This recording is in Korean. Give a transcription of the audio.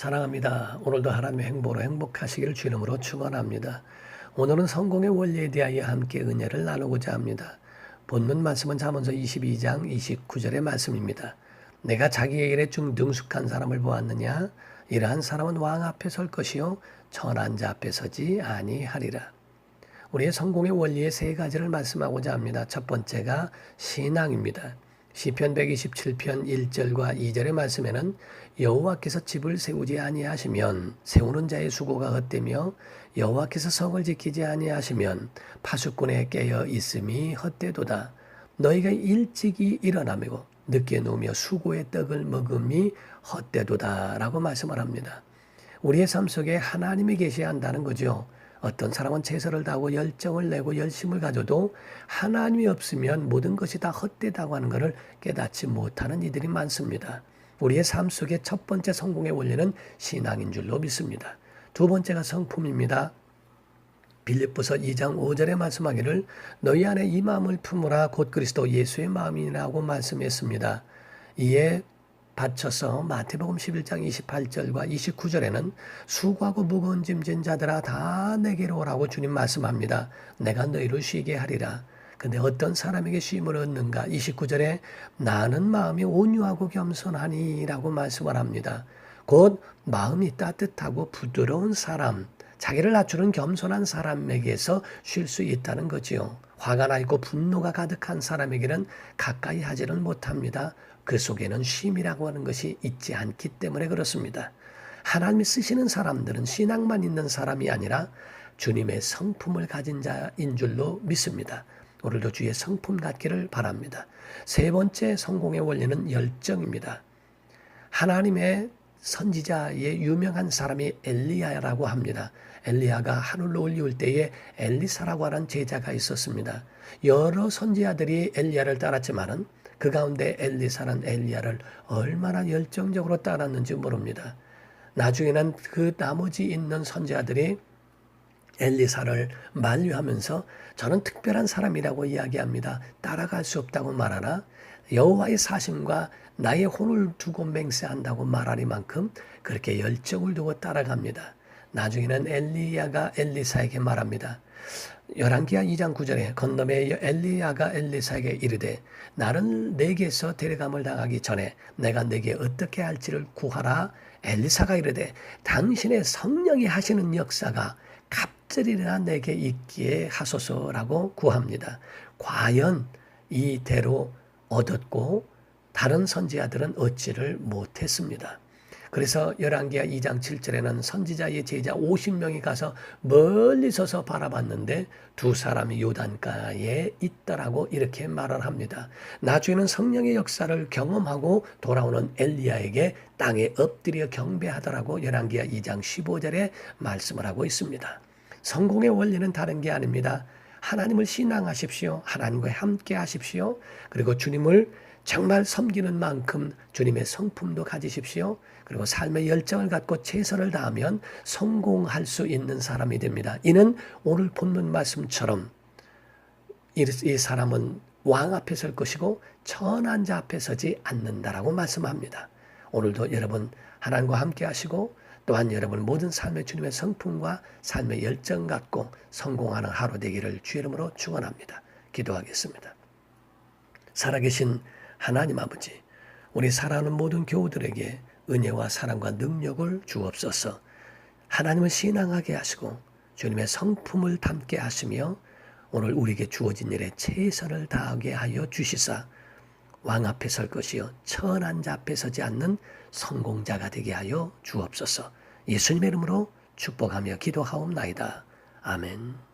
사랑합니다. 오늘도 하나님의 행보로 행복하시기를 주 이름으로 축원합니다. 오늘은 성공의 원리에 대하여 함께 은혜를 나누고자 합니다. 본문 말씀은 잠언서 22장 29절의 말씀입니다. 내가 자기의 일에 중 능숙한 사람을 보았느냐? 이러한 사람은 왕 앞에 설 것이요 천한 자 앞에 서지 아니하리라. 우리의 성공의 원리의 세 가지를 말씀하고자 합니다. 첫 번째가 신앙입니다. 시편 127편 1절과 2절의 말씀에는 여호와께서 집을 세우지 아니하시면 세우는 자의 수고가 헛되며 여호와께서 성을 지키지 아니하시면 파수꾼에 깨어 있음이 헛되도다. 너희가 일찍이 일어나며 늦게 누우며 수고의 떡을 먹음이 헛되도다라고 말씀을 합니다. 우리의 삶 속에 하나님이 계셔야 한다는 거죠. 어떤 사람은 최선을 다하고 열정을 내고 열심을 가져도 하나님이 없으면 모든 것이 다 헛되다고 하는 것을 깨닫지 못하는 이들이 많습니다. 우리의 삶 속의 첫 번째 성공의 원리는 신앙인 줄로 믿습니다. 두 번째가 성품입니다. 빌립보서 2장 5절에 말씀하기를 너희 안에 이 마음을 품으라 곧 그리스도 예수의 마음이라고 말씀했습니다. 이에 받쳐서 마태복음 11장 28절과 29절에는 수고하고 무거운 짐진 자들아 다 내게로 오라고 주님 말씀합니다. 내가 너희를 쉬게 하리라. 근데 어떤 사람에게 쉼을 얻는가? 29절에 나는 마음이 온유하고 겸손하니라고 말씀을 합니다. 곧 마음이 따뜻하고 부드러운 사람, 자기를 낮추는 겸손한 사람에게서 쉴 수 있다는 거지요. 화가 나 있고 분노가 가득한 사람에게는 가까이 하지는 못합니다. 그 속에는 쉼이라고 하는 것이 있지 않기 때문에 그렇습니다. 하나님이 쓰시는 사람들은 신앙만 있는 사람이 아니라 주님의 성품을 가진 자인 줄로 믿습니다. 오늘도 주의 성품 갖기를 바랍니다. 세 번째 성공의 원리는 열정입니다. 하나님의 선지자의 유명한 사람이 엘리야라고 합니다. 엘리야가 하늘로 올리울 때에 엘리사라고 하는 제자가 있었습니다. 여러 선지자들이 엘리야를 따랐지만은 그 가운데 엘리사는 엘리야를 얼마나 열정적으로 따랐는지 모릅니다. 나중에는 그 나머지 있는 선지자들이 엘리사를 만류하면서 저는 특별한 사람이라고 이야기합니다. 따라갈 수 없다고 말하나 여호와의 사심과 나의 혼을 두고 맹세한다고 말하리만큼 그렇게 열정을 두고 따라갑니다. 나중에는 엘리야가 엘리사에게 말합니다. 열왕기하 2장 9절에 건너에 엘리야가 엘리사에게 이르되 나는 내게서 데려감을 당하기 전에 내가 내게 어떻게 할지를 구하라 엘리사가 이르되 당신의 성령이 하시는 역사가 갑절이나 내게 있기에 하소서라고 구합니다. 과연 이대로 얻었고 다른 선지자들은 얻지를 못했습니다. 그래서 열왕기하 2장 7절에는 선지자의 제자 50명이 가서 멀리 서서 바라봤는데 두 사람이 요단가에 있더라고 이렇게 말을 합니다. 나중에는 성령의 역사를 경험하고 돌아오는 엘리야에게 땅에 엎드려 경배하더라고 열왕기하 2장 15절에 말씀을 하고 있습니다. 성공의 원리는 다른 게 아닙니다. 하나님을 신앙하십시오. 하나님과 함께 하십시오. 그리고 주님을 정말 섬기는 만큼 주님의 성품도 가지십시오. 그리고 삶의 열정을 갖고 최선을 다하면 성공할 수 있는 사람이 됩니다. 이는 오늘 본문 말씀처럼 이 사람은 왕 앞에 설 것이고 천한 자 앞에 서지 않는다라고 말씀합니다. 오늘도 여러분 하나님과 함께 하시고 또한 여러분 모든 삶의 주님의 성품과 삶의 열정 갖고 성공하는 하루 되기를 주 이름으로 축원합니다. 기도하겠습니다. 살아계신 하나님 아버지, 우리 사랑하는 모든 교우들에게 은혜와 사랑과 능력을 주옵소서. 하나님을 신앙하게 하시고 주님의 성품을 담게 하시며 오늘 우리에게 주어진 일에 최선을 다하게 하여 주시사 왕 앞에 설 것이요 천한 자 앞에 서지 않는 성공자가 되게 하여 주옵소서. 예수님의 이름으로 축복하며 기도하옵나이다. 아멘.